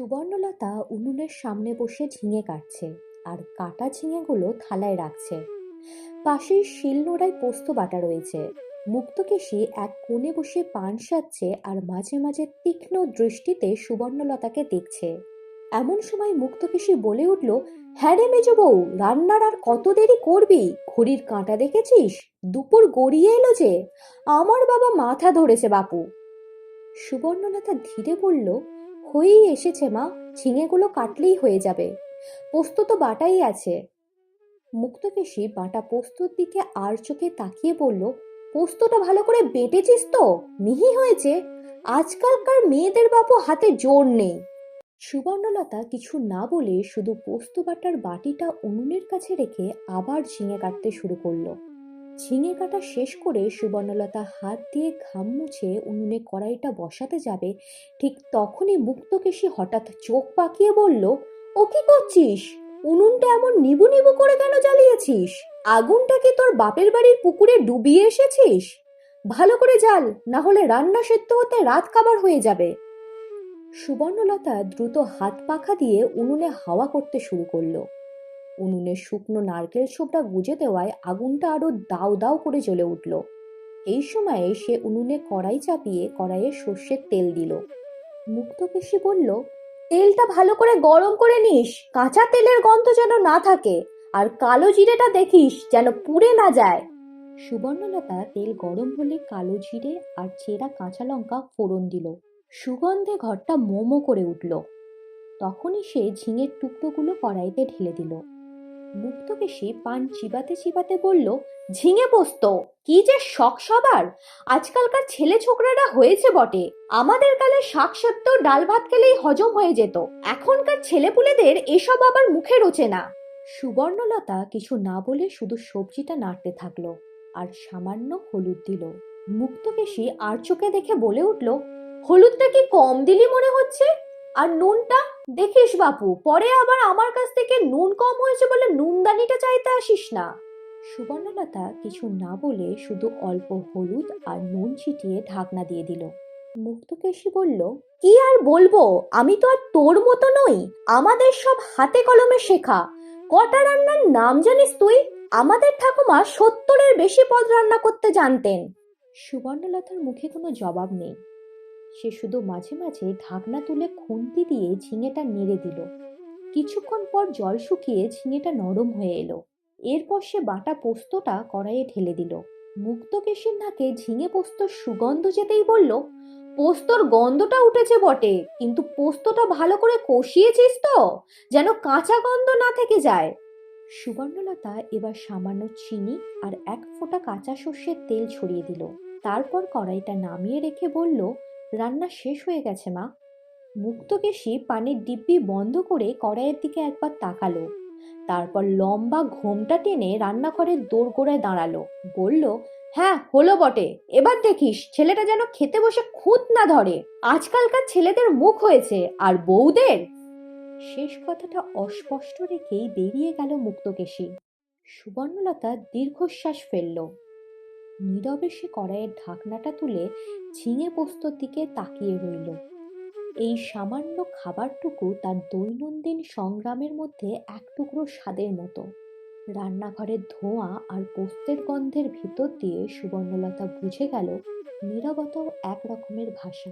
সুবর্ণলতা উনুনের সামনে বসে ঝিঙে কাটছে আর কাটা ঝিঙেগুলো থালায় রাখছে। পাশেই শিলনোড়ায় পোস্ত বাটা রয়েছে। মুক্তকেশী এক কোণে বসে পান সাজছে আর মাঝে মাঝে তীক্ষ্ণ দৃষ্টিতে সুবর্ণলতাকে দেখছে। এমন সময় মুক্তকেশী বলে উঠল হ্যাঁ রে মেজ বউ, রান্নার আর কত দেরি করবি? ঘড়ির কাঁটা দেখেছিস? দুপুর গড়িয়ে এলো যে। আমার বাবা মাথা ধরেছে বাপু। সুবর্ণলতা ধীরে বলল হয়েই এসেছে মা, ঝিঙেগুলো কাটলেই হয়ে যাবে। পোস্ত তো বাটাই আছে। মুক্তকেশী বাটা পোস্তর দিকে আর চোখে তাকিয়ে বলল, পোস্তটা ভালো করে বেটেছিস তো? মিহি হয়েছে। আজকালকার মেয়েদের বাপু হাতে জোর নেই। সুবর্ণলতা কিছু না বলে শুধু পোস্ত বাটার বাটিটা উনুনের কাছে রেখে আবার ঝিঙে কাটতে শুরু করল। ঝিঙে কাটা শেষ করে সুবর্ণলতা হাত দিয়ে ঘাম মুছে উনুনে কড়াইটা বসাতে যাবে, ঠিক তখনই মুক্তকেশী হঠাৎ চোখ পাকিয়ে বলল, ও কি করছিস? উনুনটা এমন নিবু নিবু করে কেন জ্বালিয়েছিস? আগুনটা কি তোর বাপের বাড়ির পুকুরে ডুবিয়ে এসেছিস? ভালো করে জ্বাল না হলে রান্না সেদ্ধ হতে রাত কাবার হয়ে যাবে সুবর্ণলতা দ্রুত হাত পাখা দিয়ে উনুনে হাওয়া করতে শুরু করল। উনুনে শুকনো নারকেল ছোবড়া গুজে দেওয়ায় আগুনটা আরও দাও দাও করে জ্বলে উঠল। এই সময়ে সে উনুনে কড়াই চাপিয়ে কড়াইয়ে সর্ষের তেল দিল। মুক্তকেশী বলল, তেলটা ভালো করে গরম করে নিস, কাঁচা তেলের গন্ধ যেন না থাকে, আর কালো জিরেটা দেখিস যেন পুড়ে না যায়। সুবর্ণলতা তেল গরম হলে কালো জিরে আর চেরা কাঁচা লঙ্কা ফোড়ন দিল। সুগন্ধে ঘরটা মোমো করে উঠল। তখনই সে ঝিঙের টুকরোগুলো কড়াইতে ঢেলে দিল। মুক্তকেশী পান চিবাতে চিবাতে বলল, ঝিঙে পোস্ত, কি যে শখ সবার! আজকালকার ছেলে ছোকরারা হয়েছে বটে। আমাদের কালে শাক সেদ্ধ, ডাল ভাত খেলেই হজম হয়ে যেত। এখনকার ছেলেপুলেদের এসব আবার মুখে রোচে না। সুবর্ণলতা কিছু না বলে শুধু সবজিটা নাড়তে থাকল আর সামান্য হলুদ দিল। মুক্তকেশী আর চোখে দেখে বলে উঠল, হলুদটা কি কম দিলি মনে হচ্ছে? আর নুনটা দেখিস বাপু, পরে আবার আমার কাছ থেকে নুন কম হয়েছে বলে নুনদানিটা চাইতে আসিস না। সুবর্ণলতা কিছু না বলে শুধু অল্প হলুদ আর নুন ছিটিয়ে ঢাকনা দিয়ে দিল। মুক্তকেশী বলল, কি আর বলব? আমি তো আর তোর মতো নই। আমাদের সব হাতে কলমে শেখা। কটা রান্নার নাম জানিস তুই? আমাদের ঠাকুমা সত্তরের বেশি পদ রান্না করতে জানতেন। সুবর্ণলতার মুখে কোনো জবাব নেই। সে শুধু মাঝে মাঝে ঢাকনা তুলে খুন্তি দিয়ে ঝিঙেটা নেড়ে দিল। কিছুক্ষণ পর জল শুকিয়ে ঝিঙেটা নরম হয়ে এলো। এরপর সে বাটা পোস্তটা কড়াইয়ে ঢেলে দিল। মুক্তকেশীর নাকে ঝিঙে পোস্তর সুগন্ধ যেতেই বলল, পোস্তর গন্ধটা উঠেছে বটে, কিন্তু পোস্তটা ভালো করে কষিয়েছিস তো, যেন কাঁচা গন্ধ না থেকে যায়। সুবর্ণলতা এবার সামান্য চিনি আর এক ফোঁটা কাঁচা সর্ষের তেল ছড়িয়ে দিল। তারপর কড়াইটা নামিয়ে রেখে বলল রান্না শেষ হয়ে গেছে, মা। মুক্তকেশী পানির ডিব্বি বন্ধ করে কড়াইয়ের দিকে একবার তাকালো। তারপর লম্বা ঘোমটা টেনে রান্নাঘরের দোরগোড়ায় দাঁড়াল। বলল হ্যাঁ হলো বটে। এবার দেখিস, ছেলেটা যেন খেতে বসে খুঁত না ধরে। আজকালকার ছেলেদের মুখ হয়েছে, আর বউদের? শেষ কথাটা অস্পষ্ট রেখেই বেরিয়ে গেল মুক্তকেশী সুবর্ণলতা দীর্ঘশ্বাস ফেলল। নীরবে সে কড়াইয়ের ঢাকনাটা তুলে ঝিঙে পোস্তর দিকে তাকিয়ে রইল। এই সামান্য খাবারটুকু তার দৈনন্দিন সংগ্রামের মধ্যে এক টুকরো স্বাদের মতো। রান্নাঘরের ধোঁয়া আর পোস্তের গন্ধের ভিতর দিয়ে সুবর্ণলতা বুঝে গেল নীরবতাও এক রকমের ভাষা।